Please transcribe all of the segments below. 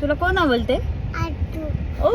तुला कोण आवडते? ओ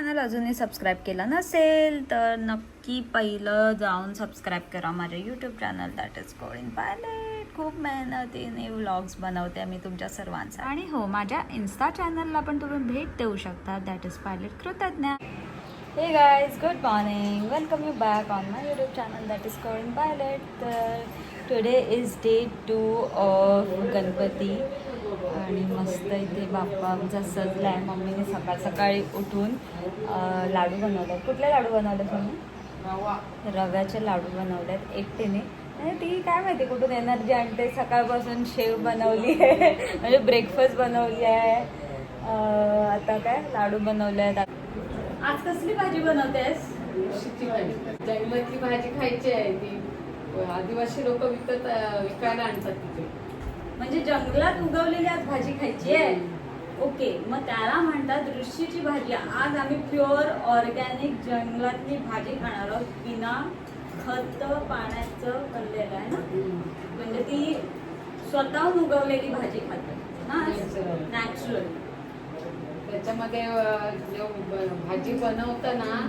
चॅनल अजूनही सबस्क्राईब केलं नसेल तर नक्की पहिलं जाऊन सबस्क्राईब करा माझ्या YouTube channel that is Kolin pilot खूप मेहनतीने व्लॉग्स बनवते मी तुमच्या सर्वांचा आणि हो माझ्या इन्स्टा चॅनलला पण तुम्ही भेट देऊ शकता. दॅट इज पायलेट कृतज्ञ hey guys good morning welcome you back on my YouTube channel that is Kolin pilot तर today is day two of Ganpati आणि मस्त इथे बाप्पा आमचा सजला आहे. मम्मीने सकाळ सकाळी उठून लाडू बनवले. कुठले लाडू बनवले तुम्ही? रव्याचे लाडू बनवले आहेत एकटीने. आणि ती काय माहिती कुठून एनर्जी आणते. सकाळपासून शेव बनवली आहे. म्हणजे ब्रेकफास्ट बनवली आहे. आता काय? लाडू बनवले आहेत. आज कसली भाजी बनवतेस? जंगलातली भाजी. खायची आहे ती. आदिवासी लोक विकत विकायला आणतात तिथे. म्हणजे जंगलात उगवलेली आज भाजी खायची आहे? ओके मग त्याला म्हणतात ऋषीची भाजी. आज आम्ही प्युअर ऑर्गॅनिक जंगलातली भाजी खाणार आहोत. बिना खत पाण्याचं बनलेलं आहे ना? म्हणजे ती स्वतःहून उगवलेली भाजी खातात. ना Natural. नॅचरल त्याच्यामध्ये भाजी बनवताना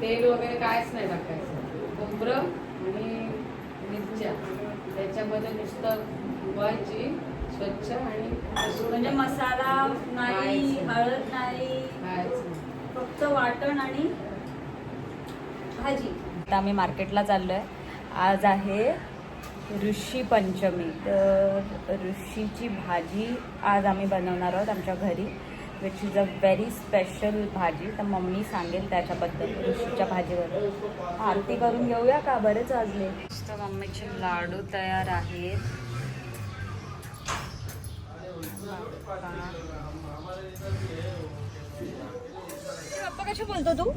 तेल वगैरे कायच नाही टाकायचं. खोबरं आणि मिरच्या. त्याच्यामध्ये नुसतं धुवायची स्वच्छ आणि म्हणजे मसाला नाही काहीच नाही. हळद नाही. फक्त वाटण आणि भाजी. आता आम्ही मार्केटला चाललोय. आज आहे ऋषी पंचमी. तर ऋषीची भाजी आज आम्ही बनवणार आहोत आमच्या घरी. Which is a very special bhaji. तर मम्मी सांगेल त्याच्याबद्दल ऋषीच्या भाजीबद्दल आरती करून घेऊया का? बरेच वाजले मम्मीचे लाडू तयार आहेत. बाप्पा कशी बोलतो तू?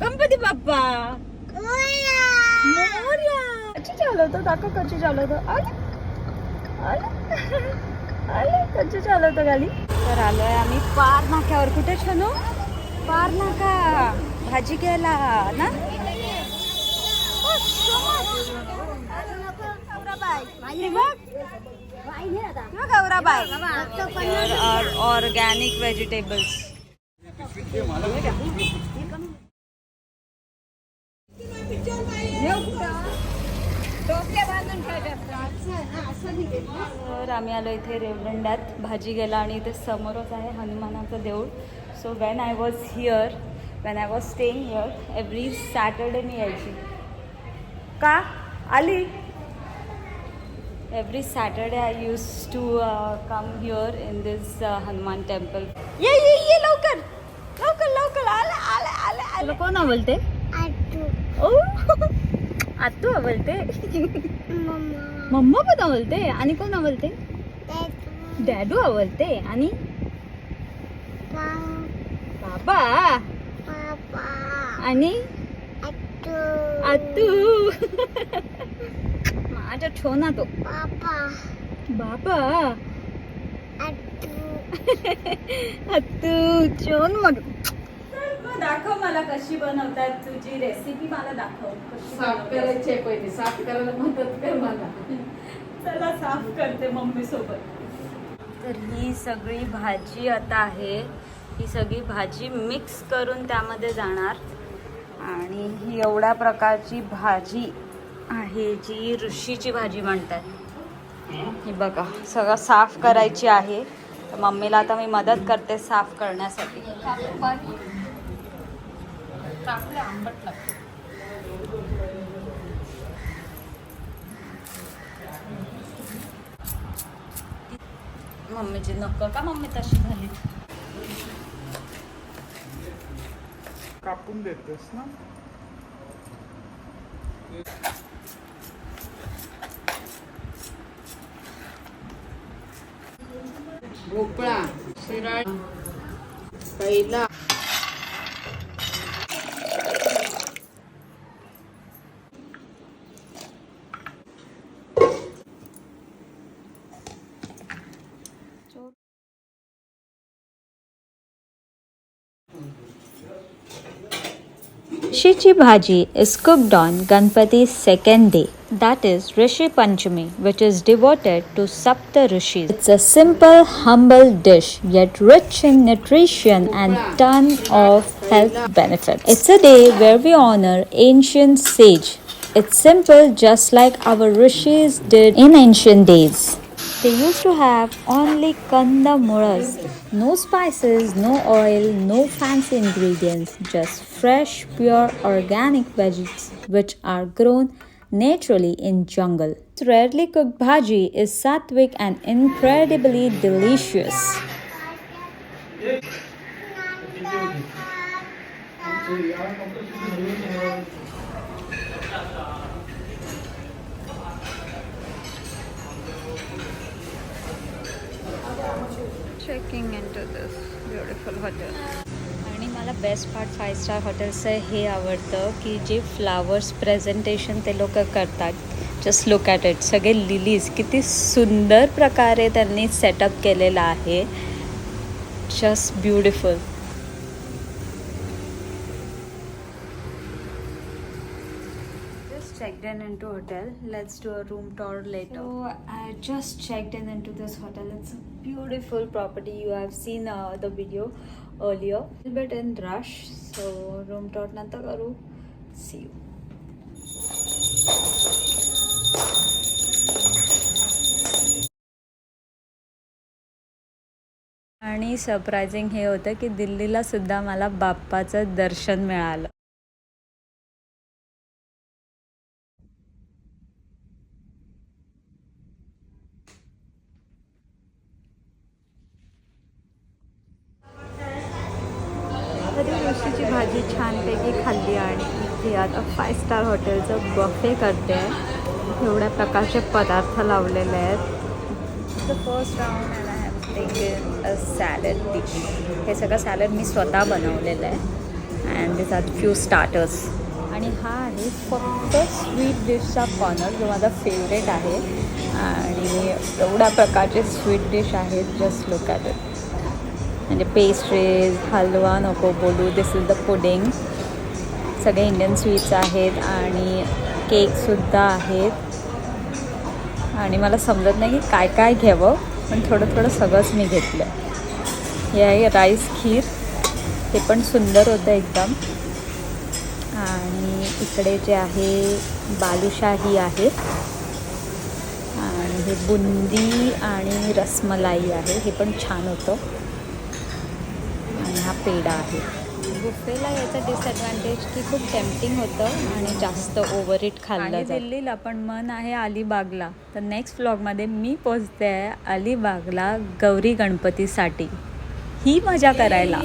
गणपती बाप्पा. मोरया. कशी चालवतो? दाखव कशी चालवतो. आले. आले. आले. कशी चालवतो गाडी तर आलोय आम्ही पार नाक्यावर. कुठे छानो? पार नाका. भाजी घ्यायला ना? गौराबाई ऑर्गॅनिक व्हेजिटेबल्स आम्ही आलो इथे रेवदंड्यात भाजी गेला आणि इथे समोरच आहे हनुमानाचं देऊळ. So when I was here when I was staying here every Saturday मी यायची. का? आली? Every Saturday I use to come here in this Hanuman temple ये ये ये लवकर लवकर लवकर आले आले आले आले! कोण आवडते? आटू. ओ! आत्तू आवडते? मम्मा मम्मा पण आवडते आणि कोण आवडते? त्यातू डॅडू आवडते आणि? बाबा. आणि? आत्तू. माझ्या छोना तो. पापा. बाबा. आत्तू. छोन मग दाखव मला कशी बनवतात तुझी रेसिपी मला दाखव कशी साफ बनवतात. करायची आहे पहिले साफ करायला मदत कर मला. चला साफ करते मम्मी सोबत. तर ही सगळी भाजी आता आहे. ही सगळी भाजी मिक्स करून त्यामध्ये जाणार. आणि ही एवढ्या प्रकारची भाजी आहे जी ऋषीची भाजी म्हणतात. ही बघा सगळं साफ करायची आहे. तर मम्मीला आता मी मदत करते साफ करण्यासाठी. टाकले आंबट लागते मम्मीची नको का मम्मी तशी झाली? कापून देतेस ना? भोपळा शिराळ कैला Rishichi bhaji is cooked on Ganpati's second day, that is Rishi Panchami, which is devoted to Sapta Rishis. It's a simple, humble dish, yet rich in nutrition and ton of health benefits. It's a day where we honor ancient sage. It's simple, just like our rishis did in ancient days. They used to have only kanda muras. No spices, no oil, no fancy ingredients, just fresh, pure organic veggies which are grown naturally in jungle. This rarely cooked bhaji is sattvic and incredibly delicious. Checking in to this beautiful hotel आणि मला best part five star हॉटेलचं हे आवडतं की जे flowers presentation ते लोक करतात. जस्ट लुक ॲट इट सगळे लिलीज किती सुंदर प्रकारे त्यांनी सेटअप केलेलं आहे. Just beautiful just checked in into hotel let's do a room tour later so i just checked in into this hotel it's a beautiful property you have seen uh, the video earlier a little bit in rush so room tour nanta karu see you आणि surprising हे होतं की दिल्लीला सुद्धा मला बाप्पाचं दर्शन मिळालं तरी भाजी छानपैकी खाल्ली आणि इथे आता फाय स्टार हॉटेलचं बफे करते. आहे एवढ्या प्रकारचे पदार्थ लावलेले आहेत. The first round and I have taken a salad dish हे सगळं सॅलड मी स्वतः बनवलेलं आहे. And this are few starters आणि हा आहे फक्त स्वीट डिशचा कॉर्नर जो माझा फेवरेट आहे. आणि एवढ्या प्रकारचे स्वीट डिश आहेत. जस्ट लुक ॲट इट म्हणजे पेस्ट्रीज हलवा नको बोलू. दिस इज द पुडिंग सगळे इंडियन स्वीट्स आहेत आणि केकसुद्धा आहेत. आणि मला समजत नाही की काय काय घ्यावं पण थोडं थोडं सगळंच मी घेतलं हे आहे राईस खीर. ते पण सुंदर होतं एकदम. आणि इकडे जे आहे बालुशाही आहे. आणि हे बुंदी आणि रसमलाई आहे. हे पण छान होतं. पेढा आहे. बुफेला याचं डिसएडव्हान्टेज की खूप टेम्पटिंग होतं आणि जास्त ओव्हर इट खाल्लं दिल्लीला पण मन आहे अलिबागला. तर नेक्स्ट व्लॉगमध्ये मी पोचते आहे अलिबागला गौरी गणपतीसाठी. ही मजा करायला.